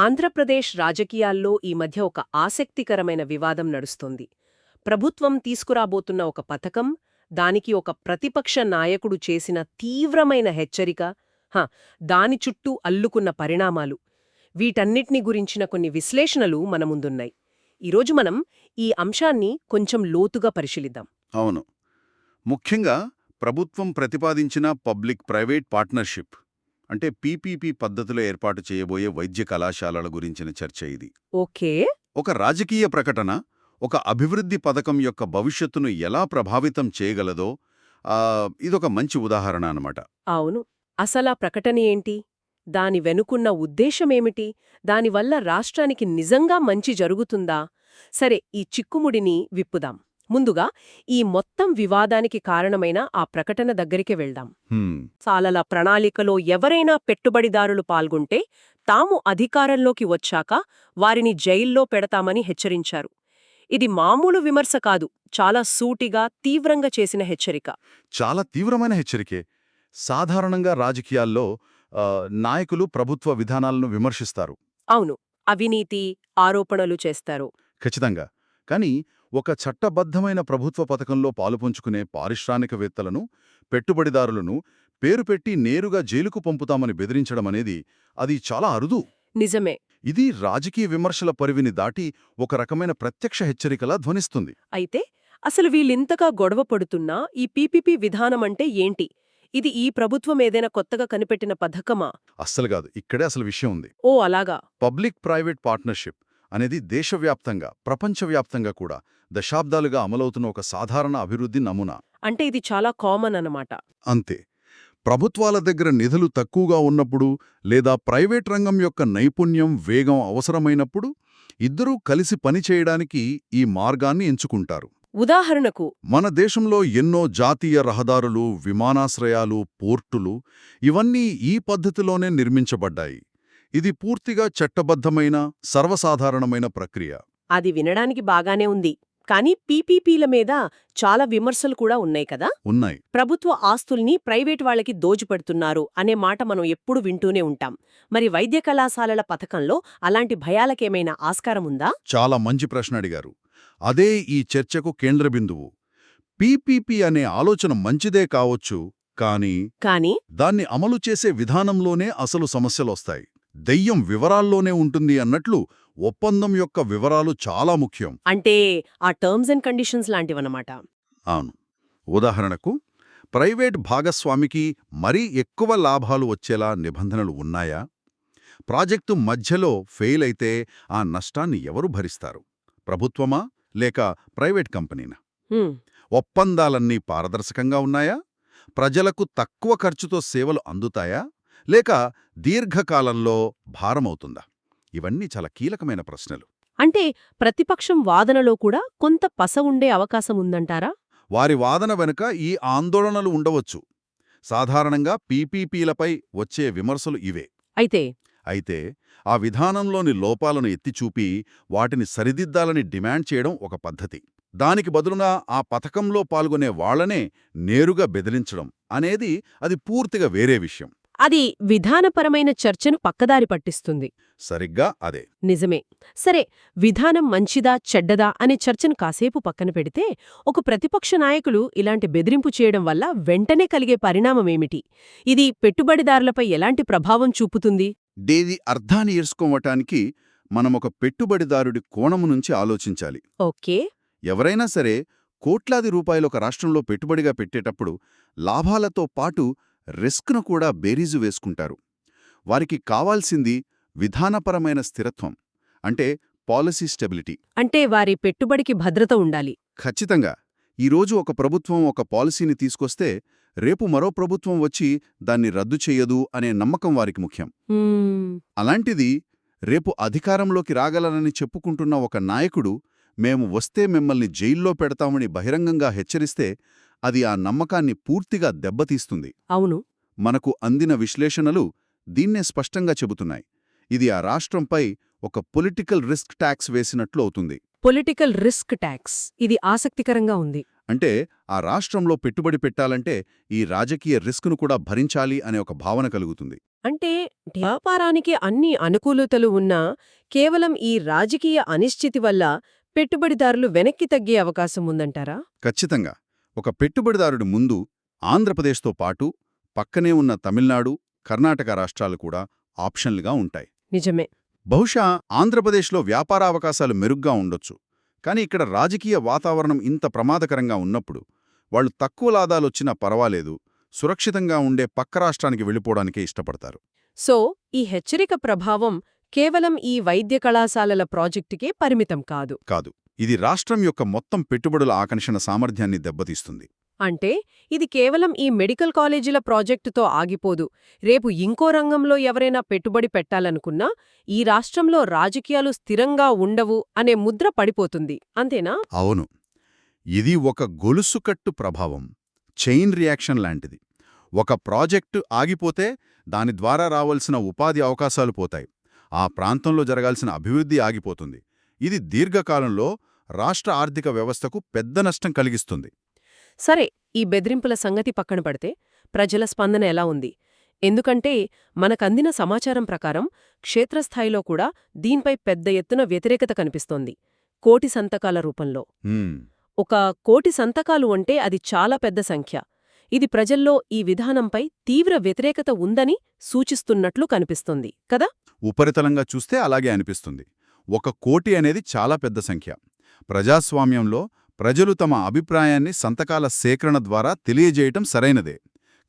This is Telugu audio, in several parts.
ఆంధ్రప్రదేశ్ రాజకీయాల్లో ఈ మధ్య ఒక ఆసక్తికరమైన వివాదం నడుస్తోంది. ప్రభుత్వం తీసుకురాబోతున్న ఒక పథకం దానికి ఒక ప్రతిపక్ష నాయకుడు చేసిన తీవ్రమైన హెచ్చరిక హ, దాని చుట్టూ అల్లుకున్న పరిణామాలు. వీటన్నిటిని గురించిన కొన్ని విశ్లేషణలు మన ముందున్నాయి. ఈరోజు మనం ఈ అంశాన్ని కొంచెం లోతుగా పరిశీలిద్దాం. అవును. ముఖ్యంగా ప్రభుత్వం ప్రతిపాదించిన పబ్లిక్ ప్రైవేట్ పార్ట్నర్షిప్. అంటే పీపీపీ పద్ధతిలో ఏర్పాటు చేయబోయే వైద్య కళాశాలల గురించిన చర్చ ఇది. ఓకే. ఒక రాజకీయ ప్రకటన ఒక అభివృద్ధి పథకం యొక్క భవిష్యత్తును ఎలా ప్రభావితం చేయగలదో ఇదొక మంచి ఉదాహరణ అన్నమాట. అవును. అసలా ప్రకటన ఏంటి? దాని వెనుకున్న ఉద్దేశమేమిటి? దానివల్ల రాష్ట్రానికి నిజంగా మంచి జరుగుతుందా? సరే ఈ చిక్కుముడిని విప్పుదాం. ముందుగా ఈ మొత్తం వివాదానికి కారణమైన ఆ ప్రకటన దగ్గరికి వెళ్దాం. సాలల ప్రణాళికలో ఎవరైనా పెట్టుబడిదారులు పాల్గొంటే తాము అధికారంలోకి వచ్చాక వారిని జైల్లో పెడతామని హెచ్చరించారు. ఇది మామూలు విమర్శ కాదు చాలా సూటిగా తీవ్రంగా చేసిన హెచ్చరిక. చాలా తీవ్రమైన హెచ్చరికే. సాధారణంగా రాజకీయాల్లో నాయకులు ప్రభుత్వ విధానాలను విమర్శిస్తారు. అవును అవినీతి ఆరోపణలు చేస్తారు. ఖచ్చితంగా. కానీ ఒక చట్టబద్ధమైన ప్రభుత్వ పథకంలో పాలుపంచుకునే పారిశ్రామికవేత్తలను పెట్టుబడిదారులను పేరు పెట్టి నేరుగా జైలుకు పంపుతామని బెదిరించడం అనేది అది చాలా అరుదు. నిజమే. ఇది రాజకీయ విమర్శల పరివిని దాటి ఒక రకమైన ప్రత్యక్ష హెచ్చరికలా ధ్వనిస్తుంది. అయితే అసలు వీళ్ళింతగా గొడవ పడుతున్నా ఈ పీపీపీ విధానమంటే ఏంటి? ఇది ఈ ప్రభుత్వం ఏదైనా కొత్తగా కనిపెట్టిన పథకమా? అస్సలు కాదు. ఇక్కడే అసలు విషయం ఉంది. ఓ అలాగా. Public private partnership. అనేది దేశవ్యాప్తంగా ప్రపంచవ్యాప్తంగా కూడా దశాబ్దాలుగా అమలవుతున్న ఒక సాధారణ అభివృద్ధి నమూనా. అంటే ఇది చాలా కామన్ అన్నమాట. అంతే. ప్రభుత్వాల దగ్గర నిధులు తక్కువగా ఉన్నప్పుడు లేదా ప్రైవేట్ రంగం యొక్క నైపుణ్యం వేగం అవసరమైనప్పుడు ఇద్దరూ కలిసి పనిచేయడానికి ఈ మార్గాన్ని ఎంచుకుంటారు. ఉదాహరణకు మన దేశంలో ఎన్నో జాతీయ రహదారులు విమానాశ్రయాలు పోర్టులు ఇవన్నీ ఈ పద్ధతిలోనే నిర్మించబడ్డాయి. ఇది పూర్తిగా చట్టబద్ధమైన సర్వసాధారణమైన ప్రక్రియ. అది వినడానికి బాగానే ఉంది. కానీ పీపీపీల మీద చాలా విమర్శలు కూడా ఉన్నాయి కదా? ఉన్నాయి. ప్రభుత్వ ఆస్తుల్ని ప్రైవేట్ వాళ్ళకి దోచిపెడుతున్నారు అనే మాట మనం ఎప్పుడు వింటూనే ఉంటాం. మరి వైద్య కళాశాలల పథకంలో అలాంటి భయాలకేమైనా ఆస్కారం ఉందా? చాలా మంచి ప్రశ్న అడిగారు. అదే ఈ చర్చకు కేంద్ర బిందువు. పీపీపీ అనే ఆలోచన మంచిదే కావచ్చు కానీ కానీ దాన్ని అమలు చేసే విధానంలోనే అసలు సమస్యలొస్తాయి. దెయ్యం వివరాల్లోనే ఉంటుంది అన్నట్లు ఒప్పందం యొక్క వివరాలు చాలా ముఖ్యం. అంటే ఆ టర్మ్స్ అండ్ కండిషన్స్ లాంటివన్నమాట. అవును. ఉదాహరణకు ప్రైవేట్ భాగస్వామికి మరీ ఎక్కువ లాభాలు వచ్చేలా నిబంధనలు ఉన్నాయా? ప్రాజెక్టు మధ్యలో ఫెయిల్ అయితే ఆ నష్టాన్ని ఎవరు భరిస్తారు? ప్రభుత్వమా లేక ప్రైవేట్ కంపెనీనా? ఒప్పందాలన్నీ పారదర్శకంగా ఉన్నాయా? ప్రజలకు తక్కువ ఖర్చుతో సేవలు అందుతాయా? లేక దీర్ఘకాలంలో భారమవుతుందా? ఇవన్నీ చాలా కీలకమైన ప్రశ్నలు. అంటే ప్రతిపక్షం వాదనలో కూడా కొంత పస ఉండే అవకాశం ఉందంటారా? వారి వాదన వెనుక ఈ ఆందోళనలు ఉండవచ్చు. సాధారణంగా పీపీపీలపై వచ్చే విమర్శలు ఇవే. అయితే అయితే ఆ విధానంలోని లోపాలను ఎత్తిచూపి వాటిని సరిదిద్దాలని డిమాండ్ చేయడం ఒక పద్ధతి. దానికి బదులుగా ఆ పథకంలో పాల్గొనే వాళ్ళనే నేరుగా బెదిరించడం అనేది అది పూర్తిగా వేరే విషయం. అది విధానపరమైన చర్చను పక్కదారి పట్టిస్తుంది. సరిగ్గా అదే. నిజమే. సరే విధానం మంచిదా చెడ్డదా అనే చర్చను కాసేపు పక్కన పెడితే ఒక ప్రతిపక్ష నాయకులు ఇలాంటి బెదిరింపు చేయడం వల్ల వెంటనే కలిగే పరిణామమేమిటి? ఇది పెట్టుబడిదారులపై ఎలాంటి ప్రభావం చూపుతుంది? దేది అర్థాన్ని ఎరుసుకోవటానికి మనం ఒక పెట్టుబడిదారుడి కోణము నుంచి ఆలోచించాలి. ఓకే. ఎవరైనా సరే కోట్లాది రూపాయలు ఒక రాష్ట్రంలో పెట్టుబడిగా పెట్టేటప్పుడు లాభాలతో పాటు రిస్క్ను కూడా బేరీజు వేసుకుంటారు. వారికి కావాల్సింది విధానపరమైన స్థిరత్వం అంటే పాలసీ స్టెబిలిటీ. అంటే వారి పెట్టుబడికి భద్రత ఉండాలి. ఖచ్చితంగా. ఈరోజు ఒక ప్రభుత్వం ఒక పాలసీని తీసుకొస్తే రేపు మరో ప్రభుత్వం వచ్చి దాన్ని రద్దు చెయ్యదు అనే నమ్మకం వారికి ముఖ్యం. అలాంటిది రేపు అధికారంలోకి రాగలనని చెప్పుకుంటున్న ఒక నాయకుడు మేము వస్తే మిమ్మల్ని జైల్లో పెడతామని బహిరంగంగా హెచ్చరిస్తే అది ఆ నమ్మకాన్ని పూర్తిగా దెబ్బతీస్తుంది. అవును. మనకు అందిన విశ్లేషణలు దీన్నే స్పష్టంగా చెబుతున్నాయి. ఇది ఆ రాష్ట్రంపై ఒక పొలిటికల్ రిస్క్ ట్యాక్స్ వేసినట్లు అవుతుంది. పొలిటికల్ రిస్క్ ట్యాక్స్ ఇది ఆసక్తికరంగా ఉంది. అంటే ఆ రాష్ట్రంలో పెట్టుబడి పెట్టాలంటే ఈ రాజకీయ రిస్క్ను కూడా భరించాలి అనే ఒక భావన కలుగుతుంది. అంటే వ్యాపారానికి అన్ని అనుకూలతలు ఉన్నా కేవలం ఈ రాజకీయ అనిశ్చితి వల్ల పెట్టుబడిదారులు వెనక్కి తగ్గే అవకాశం ఉందంటారా? ఖచ్చితంగా. ఒక పెట్టుబడిదారుడి ముందు ఆంధ్రప్రదేశ్తో పాటు పక్కనే ఉన్న తమిళనాడు కర్ణాటక రాష్ట్రాలు కూడా ఆప్షన్లుగా ఉంటాయి. నిజమే. బహుశా ఆంధ్రప్రదేశ్లో వ్యాపారావకాశాలు మెరుగ్గా ఉండొచ్చు. కానీ ఇక్కడ రాజకీయ వాతావరణం ఇంత ప్రమాదకరంగా ఉన్నప్పుడు వాళ్ళు తక్కువ లాదాలొచ్చినా పర్వాలేదు సురక్షితంగా ఉండే పక్క రాష్ట్రానికి వెళ్ళిపోవడానికే ఇష్టపడతారు. సో ఈ హెచ్చరిక ప్రభావం కేవలం ఈ వైద్య కళాశాలల ప్రాజెక్టుకే పరిమితం కాదు. కాదు. ఇది రాష్ట్రం యొక్క మొత్తం పెట్టుబడుల ఆకర్షణ సామర్థ్యాన్ని దెబ్బతీస్తుంది. అంటే ఇది కేవలం ఈ మెడికల్ కాలేజీల ప్రాజెక్టుతో ఆగిపోదు. రేపు ఇంకో రంగంలో ఎవరైనా పెట్టుబడి పెట్టాలనుకున్నా ఈ రాష్ట్రంలో రాజకీయాలు స్థిరంగా ఉండవు అనే ముద్ర పడిపోతుంది. అంతేనా? అవును. ఇది ఒక గొలుసుకట్టు ప్రభావం. చైన్ రియాక్షన్ లాంటిది. ఒక ప్రాజెక్టు ఆగిపోతే దాని ద్వారా రావలసిన ఉపాధి అవకాశాలు పోతాయి. ఆ ప్రాంతంలో జరగాల్సిన అభివృద్ధి ఆగిపోతుంది. ఇది దీర్ఘకాలంలో రాష్ట్ర ఆర్థిక వ్యవస్థకు పెద్ద నష్టం కలిగిస్తుంది. సరే ఈ బెదిరింపుల సంగతి పక్కన పడితే ప్రజల స్పందన ఎలా ఉంది? ఎందుకంటే మనకందిన సమాచారం ప్రకారం క్షేత్రస్థాయిలో కూడా దీనిపై పెద్ద ఎత్తున వ్యతిరేకత కనిపిస్తోంది. కోటి సంతకాల రూపంలో. ఒక కోటి సంతకాలు అంటే అది చాలా పెద్ద సంఖ్య. ఇది ప్రజల్లో ఈ విధానంపై తీవ్ర వ్యతిరేకత ఉందని సూచిస్తున్నట్లు కనిపిస్తుంది కదా? ఉపరితలంగా చూస్తే అలాగే అనిపిస్తుంది. ఒక కోటి అనేది చాలా పెద్ద సంఖ్య. ప్రజాస్వామ్యంలో ప్రజలు తమ అభిప్రాయాన్ని సంతకాల సేకరణ ద్వారా తెలియజేయటం సరైనదే.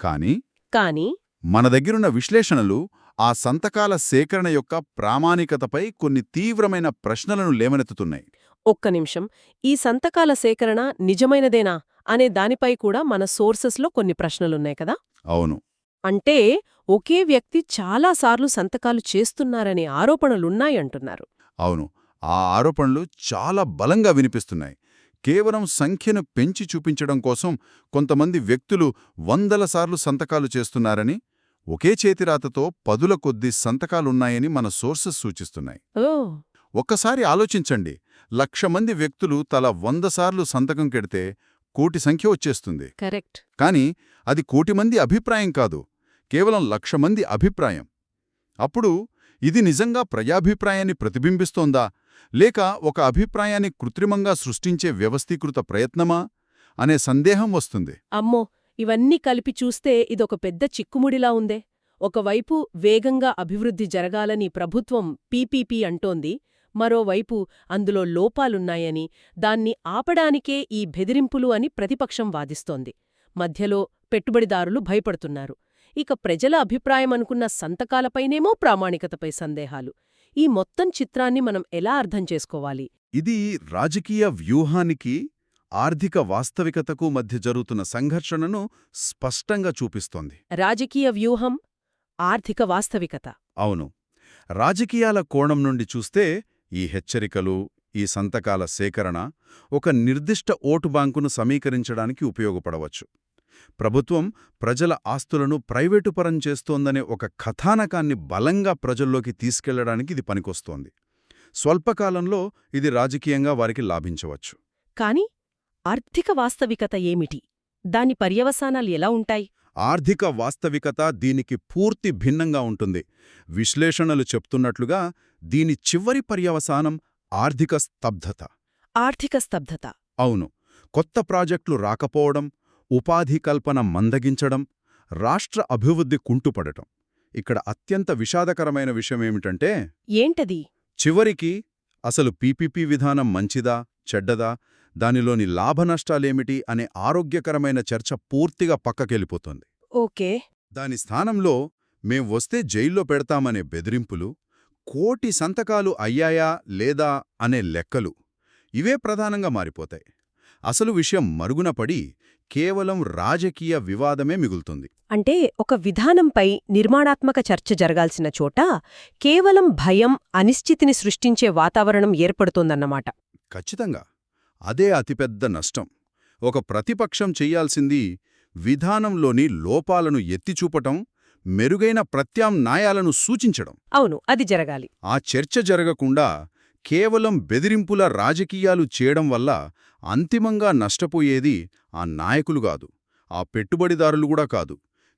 కానీ కానీ మన దగ్గరున్న విశ్లేషణలు ఆ సంతకాల సేకరణ యొక్క ప్రామాణికతపై కొన్ని తీవ్రమైన ప్రశ్నలను లేవనెత్తుతున్నాయి. ఒక్క నిమిషం. ఈ సంతకాల సేకరణ నిజమైనదేనా అనే దానిపై కూడా మన సోర్సెస్లో కొన్ని ప్రశ్నలున్నాయి కదా? అవును. అంటే ఒకే వ్యక్తి చాలాసార్లు సంతకాలు చేస్తున్నారనే ఆరోపణలున్నాయంటున్నారు. అవును. ఆ ఆరోపణలు చాలా బలంగా వినిపిస్తున్నాయి. కేవలం సంఖ్యను పెంచి చూపించడం కోసం కొంతమంది వ్యక్తులు వందల సార్లు సంతకాలు చేస్తున్నారని ఒకే చేతిరాతతో పదుల కొద్ది సంతకాలున్నాయని మన సోర్సెస్ సూచిస్తున్నాయి. ఒక్కసారి ఆలోచించండి. లక్ష మంది వ్యక్తులు తల వంద సార్లు సంతకం కెడితే కోటి సంఖ్య వచ్చేస్తుంది. కరెక్ట్. కాని అది కోటి మంది అభిప్రాయం కాదు. కేవలం లక్ష మంది అభిప్రాయం. అప్పుడు ఇది నిజంగా ప్రజాభిప్రాయాన్ని ప్రతిబింబిస్తోందా? లేక ఒక అభిప్రాయాన్ని కృత్రిమంగా సృష్టించే వ్యవస్థీకృత ప్రయత్నమా? అనే సందేహం వస్తుంది. అమ్మో! ఇవన్నీ కలిపి చూస్తే ఇదొక పెద్ద చిక్కుముడిలా ఉందే. ఒకవైపు వేగంగా అభివృద్ధి జరగాలని ప్రభుత్వం పీపీపీ అంటోంది. మరోవైపు అందులో లోపాలున్నాయని దాన్ని ఆపడానికే ఈ బెదిరింపులు అని ప్రతిపక్షం వాదిస్తోంది. మధ్యలో పెట్టుబడిదారులు భయపడుతున్నారు. ఇక ప్రజల అభిప్రాయం అనుకున్న సంతకాలపైనేమో ప్రామాణికతపై సందేహాలు. ఈ మొత్తం చిత్రాన్ని మనం ఎలా అర్థం చేసుకోవాలి? ఇది రాజకీయ వ్యూహానికి ఆర్థిక వాస్తవికతకు మధ్య జరుగుతున్న సంఘర్షణను స్పష్టంగా చూపిస్తోంది. రాజకీయ వ్యూహం ఆర్థిక వాస్తవికత. అవును. రాజకీయాల కోణం నుండి చూస్తే ఈ హెచ్చరికలు ఈ సంతకాల సేకరణ ఒక నిర్దిష్ట ఓటు బ్యాంకును సమీకరించడానికి ఉపయోగపడవచ్చు. ప్రభుత్వం ప్రజల ఆస్తులను ప్రైవేటు పరం చేస్తోందనే ఒక కథానకాన్ని బలంగా ప్రజల్లోకి తీసుకెళ్ళడానికి ఇది పనికొస్తోంది. స్వల్పకాలంలో ఇది రాజకీయంగా వారికి లాభించవచ్చు. కాని ఆర్థిక వాస్తవికత ఏమిటి? దాని పర్యవసానాలు ఎలా ఉంటాయి? ఆర్థిక వాస్తవికత దీనికి పూర్తి భిన్నంగా ఉంటుంది. విశ్లేషణలు చెప్తున్నట్లుగా దీని చివరి పర్యవసానం ఆర్థిక స్తబ్దత ఆర్థిక స్తబ్దత అవును. కొత్త ప్రాజెక్టులు రాకపోవడం ఉపాధి కల్పన మందగించడం రాష్ట్ర అభివృద్ధి కుంటుపడటం. ఇక్కడ అత్యంత విషాదకరమైన విషయమేమిటంటే ఏంటది? చివరికి అసలు పీపీపీ విధానం మంచిదా చెడ్డదా దానిలోని లాభనష్టాలేమిటి అనే ఆరోగ్యకరమైన చర్చ పూర్తిగా పక్కకెళ్ళిపోతుంది. ఓకే. దాని స్థానంలో మేం వస్తే జైల్లో పెడతామనే బెదిరింపులు కోటి సంతకాలు అయ్యాయా లేదా అనే లెక్కలు ఇవే ప్రధానంగా మారిపోతాయి. అసలు విషయం మరుగున పడి కేవలం రాజకీయ వివాదమే మిగులుతుంది. అంటే ఒక విధానంపై నిర్మాణాత్మక చర్చ జరగాల్సిన చోట కేవలం భయం అనిశ్చితిని సృష్టించే వాతావరణం ఏర్పడుతోందన్నమాట. ఖచ్చితంగా. అదే అతిపెద్ద నష్టం. ఒక ప్రతిపక్షం చెయ్యాల్సింది విధానంలోని లోపాలను ఎత్తిచూపటం మెరుగైన ప్రత్యామ్నాయాలను సూచించడం. అవును అది జరగాలి. ఆ చర్చ జరగకుండా కేవలం బెదిరింపుల రాజకీయాలు చేయడం వల్ల అంతిమంగా నష్టపోయేది ఆ నాయకులు కాదు ఆ పెట్టుబడిదారులు కూడా కాదు.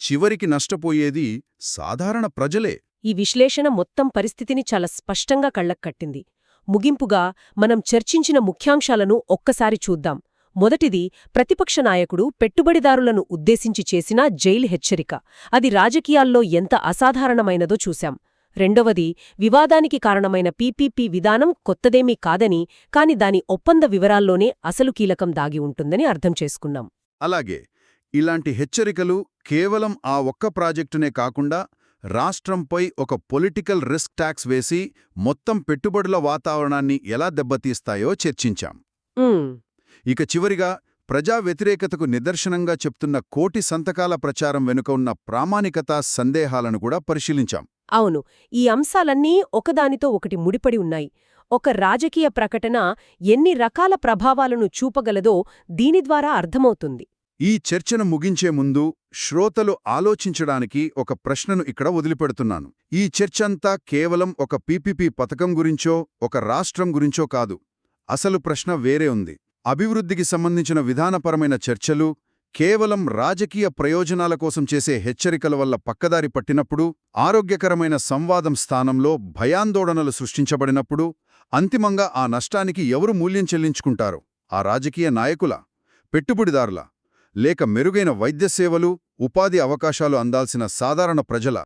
చివరికి నష్టపోయేది సాధారణ ప్రజలే. ఈ విశ్లేషణ మొత్తం పరిస్థితిని చాలా స్పష్టంగా కళ్ళక్కట్టింది. ముగింపుగా మనం చర్చించిన ముఖ్యాంశాలను ఒక్కసారి చూద్దాం. మొదటిది ప్రతిపక్ష నాయకుడు పెట్టుబడిదారులను ఉద్దేశించి చేసిన జైలు హెచ్చరిక. అది రాజకీయాల్లో ఎంత అసాధారణమైనదో చూశాం. రెండవది వివాదానికి కారణమైన పీపీపీ విధానం కొత్తదేమీ కాదని కాని దాని ఒప్పంద వివరాల్లోనే అసలు కీలకం దాగి ఉంటుందని అర్థం చేసుకున్నాం. అలాగే ఇలాంటి హెచ్చరికలు కేవలం ఆ ఒక్క ప్రాజెక్టునే కాకుండా రాష్ట్రంపై ఒక పొలిటికల్ రిస్క్ ట్యాక్స్ వేసి మొత్తం పెట్టుబడుల వాతావరణాన్ని ఎలా దెబ్బతీస్తాయో చర్చించాం. ఇక చివరిగా ప్రజా వ్యతిరేకతకు నిదర్శనంగా చెప్తున్న కోటి సంతకాల ప్రచారం వెనుక ఉన్న ప్రామాణికత సందేహాలను కూడా పరిశీలించాం. అవును ఈ అంశాలన్నీ ఒకదానితో ఒకటి ముడిపడి ఉన్నాయి. ఒక రాజకీయ ప్రకటన ఎన్ని రకాల ప్రభావాలను చూపగలదో దీని ద్వారా అర్థమవుతుంది. ఈ చర్చను ముగించే ముందు శ్రోతలు ఆలోచించడానికి ఒక ప్రశ్నను ఇక్కడ వదిలిపెడుతున్నాను. ఈ చర్చంతా కేవలం ఒక పీపీపీ పథకం గురించో ఒక రాష్ట్రం గురించో కాదు. అసలు ప్రశ్న వేరే ఉంది. అభివృద్ధికి సంబంధించిన విధానపరమైన చర్చలు కేవలం రాజకీయ ప్రయోజనాల కోసం చేసే హెచ్చరికల వల్ల పక్కదారి పట్టినప్పుడు ఆరోగ్యకరమైన సంవాదం స్థానంలో భయాందోళనలు సృష్టించబడినప్పుడు అంతిమంగా ఆ నష్టానికి ఎవరు మూల్యం చెల్లించుకుంటారు? ఆ రాజకీయ నాయకుల పెట్టుబడిదారుల లేక మెరుగైన వైద్య సేవలు ఉపాధి అవకాశాలు అందాల్సిన సాధారణ ప్రజల